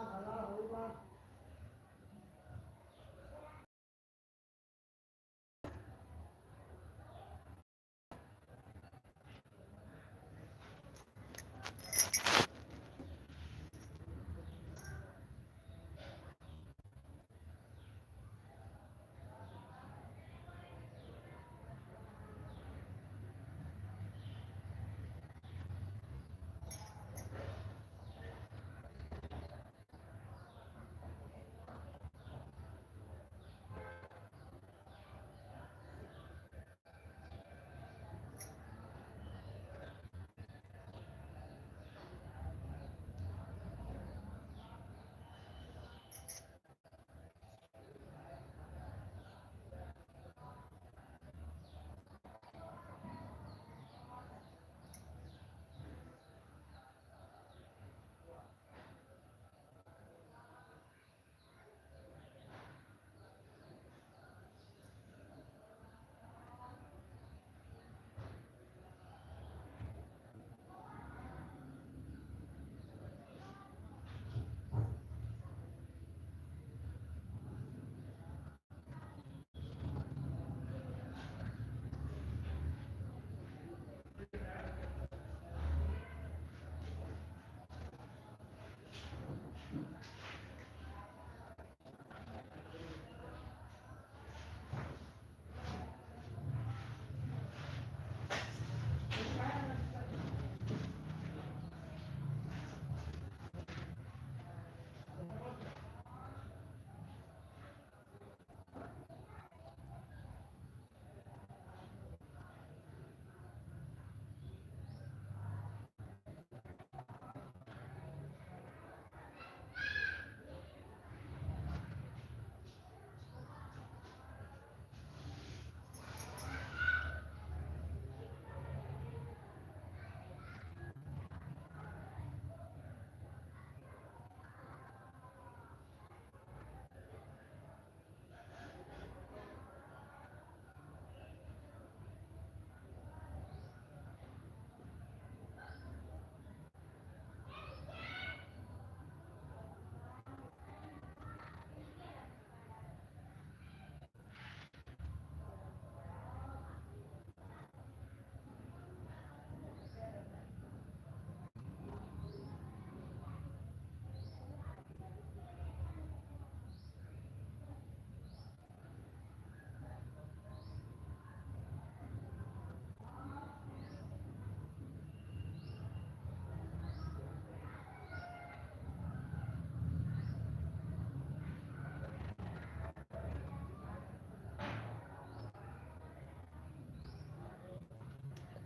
拉塔拉回吧。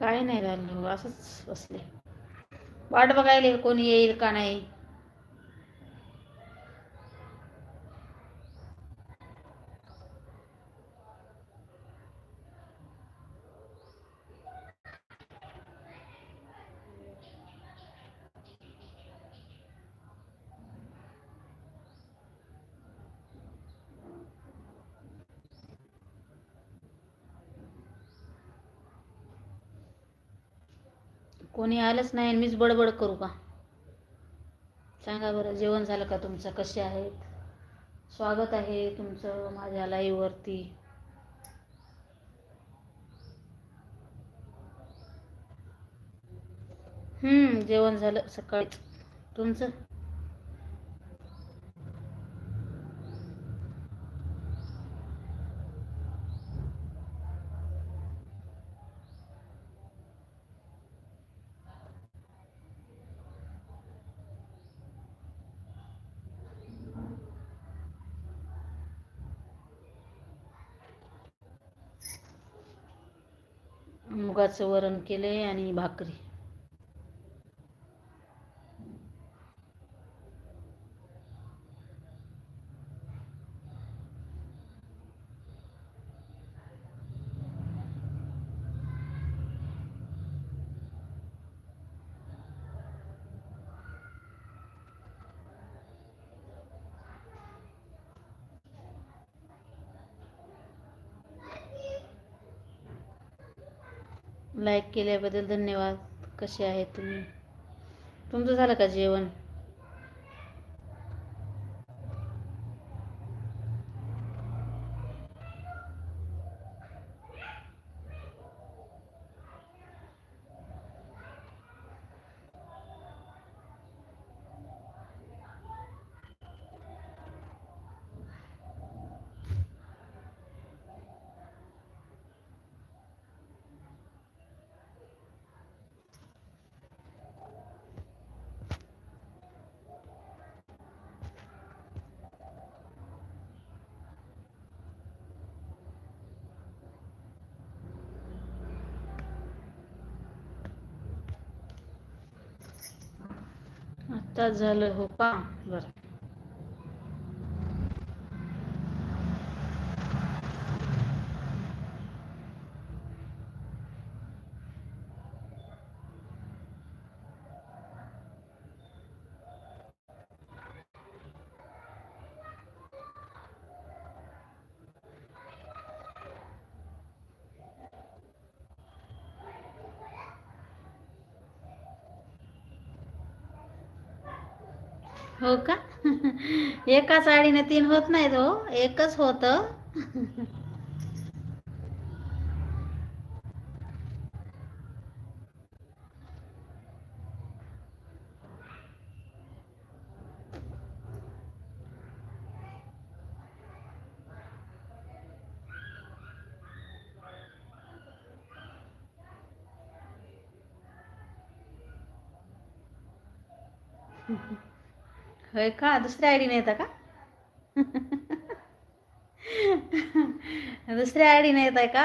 काय नाही राहिलं असंच बसले. वाट बघायला कोणी येईल का नाही. कोणी आलंच नाही आणि मीच बडबड करू का? सांगा बरं जेवण झालं का तुमचं? कसे आहेत? स्वागत आहे तुमचं माझ्या लाईव्हवरती हम्म जेवण झालं सकाळीच तुमचं? मुगाचं वरण केले आणि भाकरी. लाईक केल्याबद्दल धन्यवाद. कसे आहेत तुम्ही? तुमचं झालं का जेवण? तास झालं हो का? बरं. हो का? एका साडीने तीन होत नाहीत हो. एकच होतं. होय का? दुसऱ्या आयडीने येता का? दुसऱ्या आयडीने येत आहे का?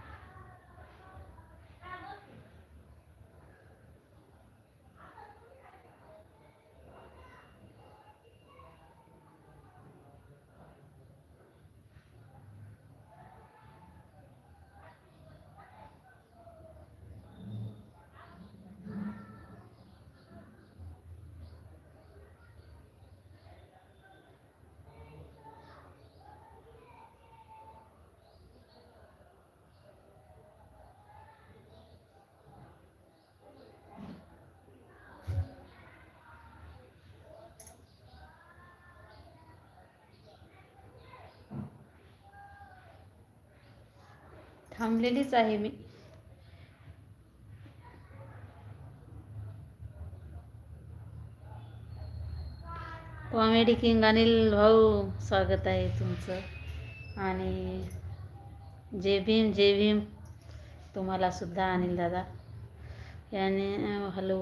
थांबलेलीच आहे मी. कॉमेडी किंग अनिल भाऊ स्वागत आहे तुमचं. आणि जय भीम जय भीम तुम्हाला सुद्धा अनिल दादा. याने हॅलो.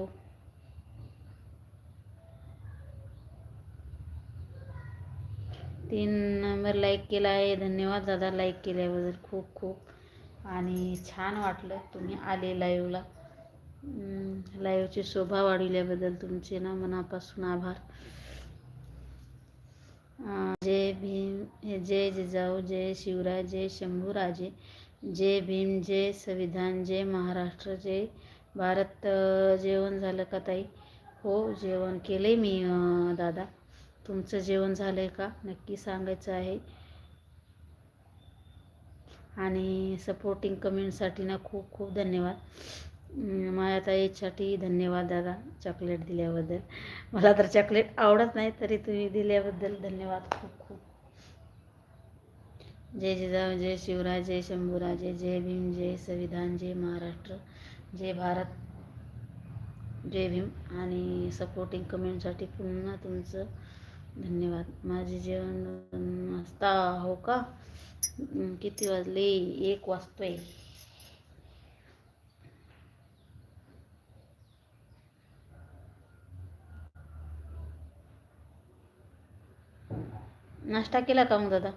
तीन नंबर लाईक केला आहे. धन्यवाद दादा लाईक केल्याबद्दल खूप खूप. आणि छान वाटलं तुम्ही आले लाईव्हला लाईव्हची शोभा वाढविल्याबद्दल तुमचे ना मनापासून आभार. जय भीम जय जिजाऊ जय शिवराय जय शंभूराजे जय भीम जय संविधान जय महाराष्ट्र जय भारत. जेवण झालं का ताई? हो जेवण केले मी दादा. तुमचं जेवण झालं आहे का? नक्की सांगायचं आहे. आणि सपोर्टिंग कमेंटसाठी ना खूप खूप धन्यवाद. माझ्या माझ्या ताईसाठी धन्यवाद दादा चॉकलेट दिल्याबद्दल. मला तर चॉकलेट आवडत नाही तरी तुम्ही दिल्याबद्दल धन्यवाद खूप खूप. जय जिजाऊ जय शिवराय जय शंभूराजे जय भीम जय संविधान जय महाराष्ट्र जय भारत जय भीम. आणि सपोर्टिंग कमेंटसाठी पुन्हा तुमचं धन्यवाद. माझे जेवण दोन हो का? किती वाजले एक वाजतोय नाश्ता केला का मग दादा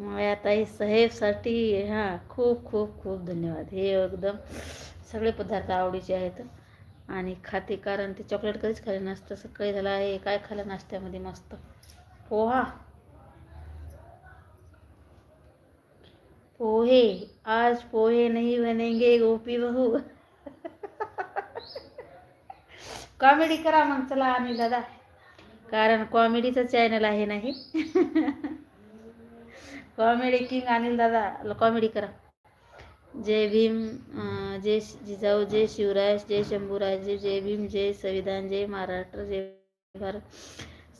आता हे साहेबसाठी हां खूप खूप खूप धन्यवाद. हे एकदम सगळे पदार्थ आवडीचे आहेत. आणि खाते कारण ते चॉकलेट कधीच खाल्लं नसतं. सकाळी झालं आहे काय खाल्लं नाश्त्यामध्ये मस्त. पोहा. पोहे. आज पोहे नाही बनेंगे गोपी बहू. कॉमेडी करा मग चला आम्ही दादा. कारण कॉमेडीचं चॅनल आहे नाही. कॉमेडी किंग अनिल दादा कॉमेडी करा. जय भीम जय जिजाऊ जय शिवराय जय शंभूराजे जय भीम जय संविधान जय महाराष्ट्र जय भारत.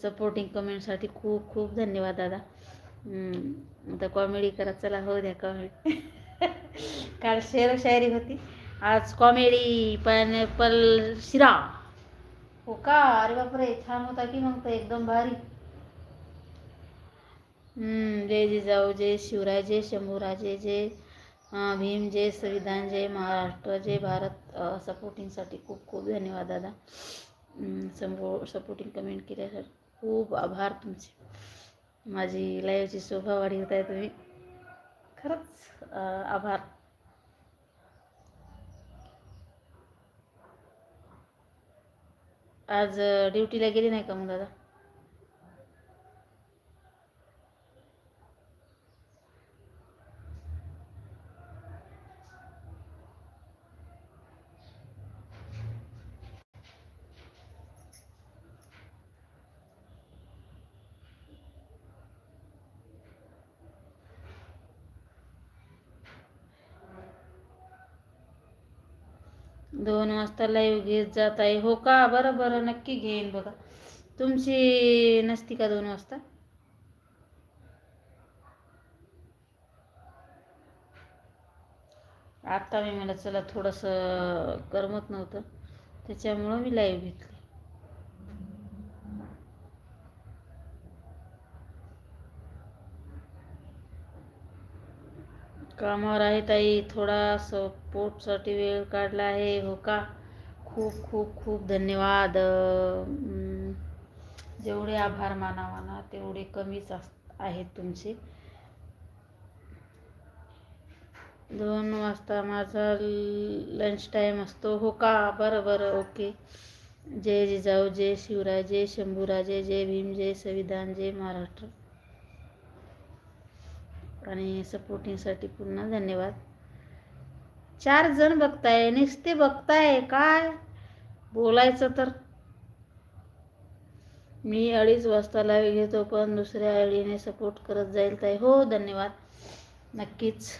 सपोर्टिंग कमेंटसाठी खूप खूप धन्यवाद दादा. आता कॉमेडी करा चला हो द्या कॉमेडी काल शेर शायरी होती. आज कॉमेडी पायनॅपल शिरा. हो का? अरे बापरे छान होता की मग तर एकदम भारी. जय जिजाऊ जय शिवराय जय शंभूराजे जय भीम जय संविधान जय महाराष्ट्र जय भारत. सपोर्टिंगसाठी खूप खूप धन्यवाद दादा. समो सपोर्टिंग कमेंट केल्यासाठी खूप आभार तुमचे. माझी लाईव्हची शोभा वाढवत आहे तुम्ही. खरंच आभार. आज ड्युटीला गेली नाही का मग दादा? दोन वाजता लाईव्ह घेत जात आहे. हो का? बरं बरं. नक्की घेईन बघा. तुमची नसती का दोन वाजता? आत्ता मी मला चला थोडंसं करमत नव्हतं. त्याच्यामुळं मी लाईव्ह घेतली. कामावर आहे ताई. थोडा सपोर्टसाठी वेळ काढला आहे. हो का? खूप खूप खूप धन्यवाद. जेवढे आभार मानावा ना तेवढे कमीच अस आहेत तुमचे. दोन वाजता माझा लंच टाईम असतो. हो का? बरं बरं. ओके. जय जिजाऊ जय शिवराय जय शंभूराजे जय भीम जय संविधान जय महाराष्ट्र. आणि सपोर्टिंगसाठी पुन्हा धन्यवाद. चार जण बघताय नुसते बघताय काय? बोलायचं तर. मी अडीच वाजता लाईव्ह घेतो पण दुसऱ्या आयडीने सपोर्ट करत जाईल ताई. हो धन्यवाद. नक्कीच.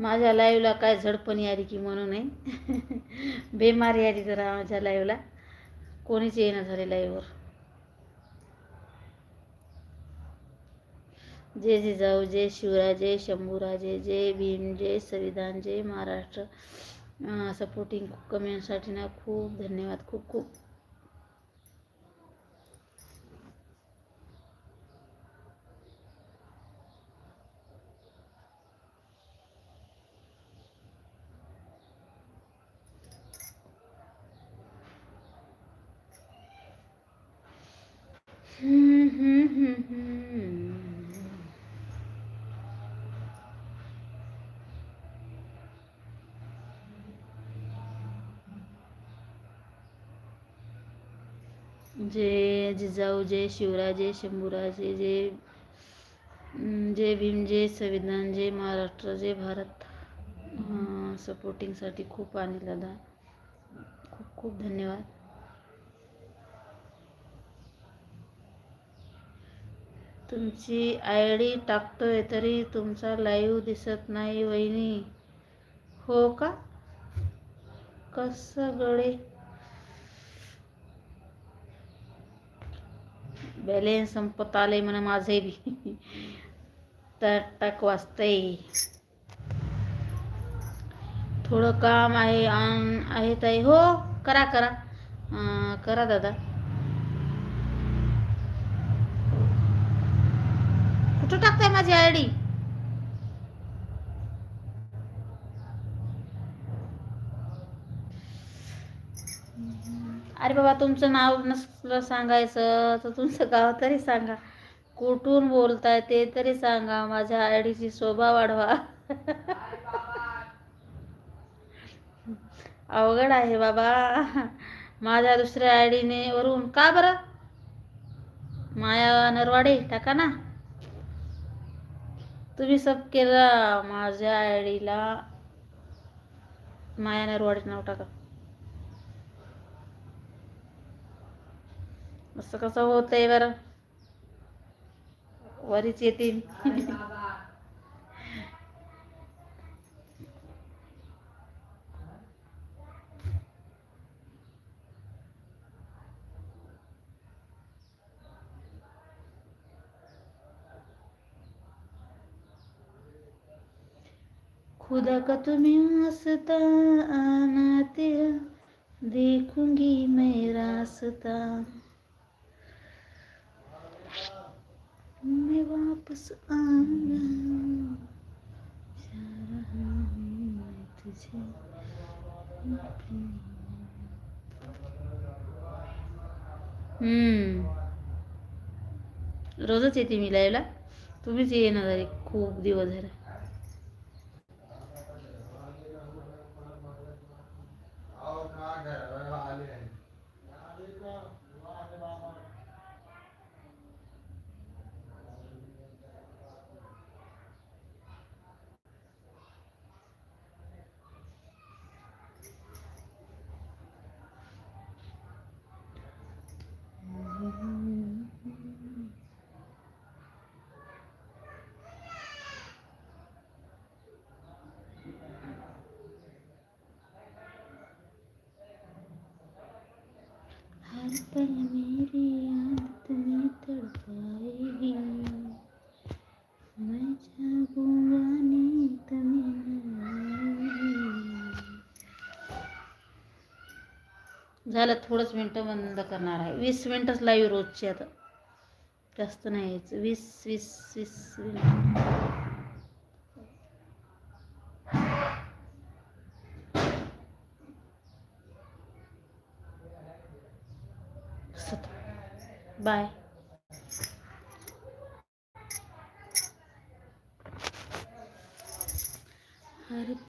माझ्या लाईव्हला काय झडपण यारी की म्हणून आहे बेमार यारी जरा माझ्या लाईव्हला कोणीच येणं झाले लाईव्हवर जय जिजाऊ जय शिवराय जय शंभूराजे जय भीम जय संविधान जय महाराष्ट्र. सपोर्टिंग कमेंटसाठी ना खूप धन्यवाद खूप खूप हम्म, हम्म, हम्म, हम्म. जे जिजाऊ जे शिवराय जय शंभूराजे जे जे भीम जे संविधान जे महाराष्ट्र जे भारत सपोर्टिंगसाठी खूप आणि दादा खूप खूप धन्यवाद. तुमची आय डी टाकतोय तरी तुमचा लाईव्ह दिसत नाही वहिनी. हो का? कसं गडे? बॅलेन्स संपत आले म्हणा माझे बी तर टाक वाजतंय। थोडं काम आहे आहे ताई. हो करा करा. अं, करा दादा. कुठं टाकताय माझी आय अरे बाबा तुमचं नाव नसलं सांगायचं तर तुमचं गाव तरी सांगा. कुठून बोलताय ते तरी सांगा. माझ्या आयडीची शोभा वाढवा. अवघड आहे बाबा. माझ्या दुसऱ्या आयडीने वरून का बरं? माया नरवाडे टाका ना. तुम्ही सब केला. माझ्या आयडीला माया नरवाडे नाव टाका. असं कसं होतंय बरं. वरीच येतील. खुदा का तुम्हें आसता आना तेरा देखूंगी मैं रास्ता. मैं वापस आऊंगा तुझे हम्म. रोजच येते मी लाईव्हला तुम्हीच येणार खूप दिवस झाला. पल मेरी याद तुम्हें तड़पाएगी मैं जागूंगा नहीं तुम्हें झालं थोडंच मिनटं बंद करणार आहे. वीस मिनटंच लाईव्ह रोजची आता. जास्त नाही यायचं. वीस वीस वीस मिनटं. Bye.